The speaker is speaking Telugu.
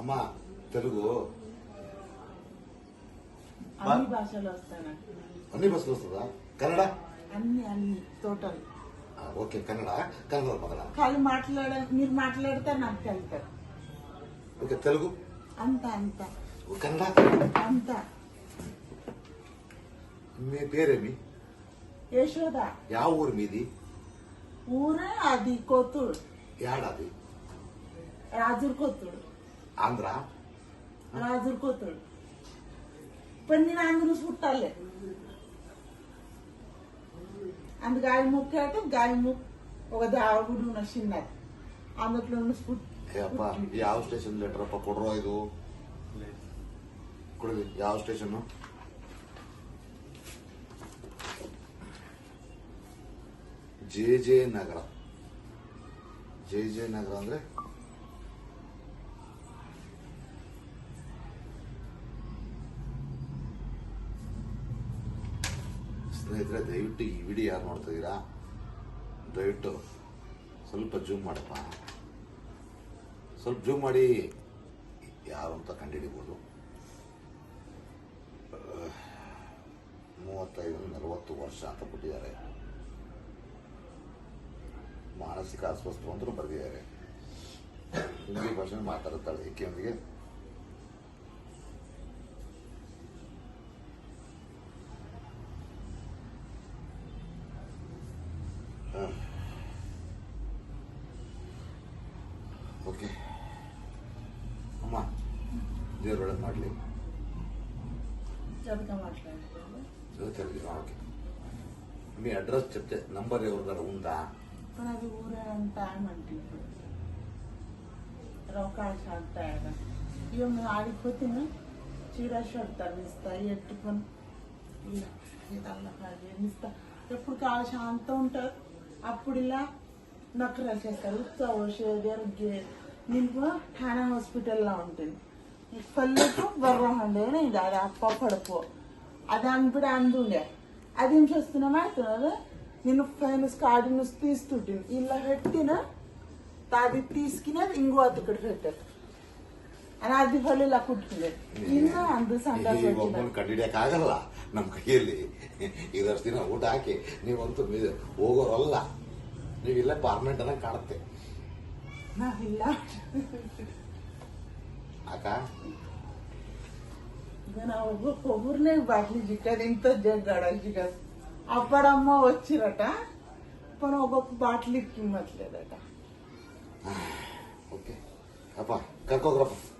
అమ్మా తెలుగు అన్ని భాషలు వస్తాను అన్ని భాషలు వస్తుందా కన్నడ అన్ని అన్ని టోటల్ ఓకే కన్నడ కన్నడ పక్కన కాదు మాట్లాడ మీరు మాట్లాడితే నాకు తెలుతారు ఓకే తెలుగు అంత అంత కన్నడ అంత మీ పేరేమి యశోద యా ఊరు మీది ఊరే అది కోతుడు యాడది రాజు కోతుడు ఆంధ్ర రాజుకోతాడు ఇప్పుడు నేను ఆంధ్ర చుట్టాలే అందు గాలి ముక్కు అంటే గాలి ముక్కు ఒక దాగుడు ఉన్న చిన్నది అందులో ఉన్న స్ఫూర్తి ಯಾವ ಸ್ಟೇಷನ್ ಲೆಟರ್ ಅಪ್ಪ ಕೊಡ್ರೋ ಇದು ಕೊಡಿ ಯಾವ station J J Nagar J J Nagar ಅಂದ್ರೆ ಸ್ನೇಹಿತರೆ ದಯವಿಟ್ಟು ಈ ವಿಡಿಯೋ ಯಾರು ನೋಡ್ತಾ ಇದ್ದೀರಾ ದಯವಿಟ್ಟು ಸ್ವಲ್ಪ ಜೂಮ್ ಮಾಡಪ್ಪ ಸ್ವಲ್ಪ ಜೂಮ್ ಮಾಡಿ ಯಾರು ಅಂತ ಕಂಡುಹಿಡಿಬೋದು ಮೂವತ್ತೈದು ನಲವತ್ತು ವರ್ಷ ಅಂತ ಕೊಟ್ಟಿದ್ದಾರೆ ಮಾನಸಿಕ ಅಸ್ವಸ್ಥ ಅಂತ ಬರೆದಿದ್ದಾರೆ ಹಿಂದಿ ಭಾಷೆ ಮಾತಾಡುತ್ತಾಳೆ ಏಕೆಂದರೆ ಓಕೆ ಅಮ್ಮ ದೇವ್ರೊಳಗೆ ಮಾಡಲಿ ఓకే మీ అడ్రస్ చెప్తే నంబర్ ఎవరి దగ్గర ఉందా అది ఊరే టైం అంటే ఇప్పుడు అవకాశం అంటాయన ఇక మేము ఆడిపోతున్నా చీరాశ్వర్ తగ్గిస్తా ఎట్టుకొని ఇలా ఇదల్లా ఎన్నిస్తా ఎప్పుడు కాలు శాంతం ఉంటుంది అప్పుడు ఇలా డాక్టర్ రాసేస్తారు ఉత్సవ నిన్ను ఠానా హాస్పిటల్లో ఉంటుంది పల్లెకు బర్రం ఉండేది అది అప్ప పడుపు అది అనిపిడ అందుండే అది ఏం చేస్తున్నామా అవుతున్నది నేను పైన స్కార్డు తీస్తుంటుంది ఇలా పెట్టిన అది తీసుకునేది ఇంకో అతకడు పెట్టారు ಅದು ಹೊಲಿಲ್ಲ ಕುಟ್ಕಿದೆ ಇನ್ನು ಅಂದು ಸಂದರ್ಭ ಒಬ್ಬನ ನಮ್ಮ ಕೈಯಲ್ಲಿ ಇದಷ್ಟು ದಿನ ಊಟ ಹಾಕಿ ನೀವಂತೂ ಹೋಗೋರಲ್ಲ ನೀವಿಲ್ಲ ಪಾರ್ಮೆಂಟ್ ಅನ್ನ ಕಾಣುತ್ತೆ ನಾವಿಲ್ಲ ಅಕ್ಕ ನಾವು ಒಬ್ಬರನ್ನೇ ಬಾಟ್ಲಿ ಜಿಕ್ಕದ ಇಂಥ ಜಗ್ಗಾಡ ಜಿಗ ಅಪ್ಪಡಮ್ಮ వచ్చిరట ಪನ ಒಬ್ಬಕ್ ಬಾಟ್ಲಿ ಕಿಮ್ಮತ್ಲೇದಟ ಓಕೆ ಅಪ್ಪ ಕರ್ಕೋಗ್ರಪ್ಪ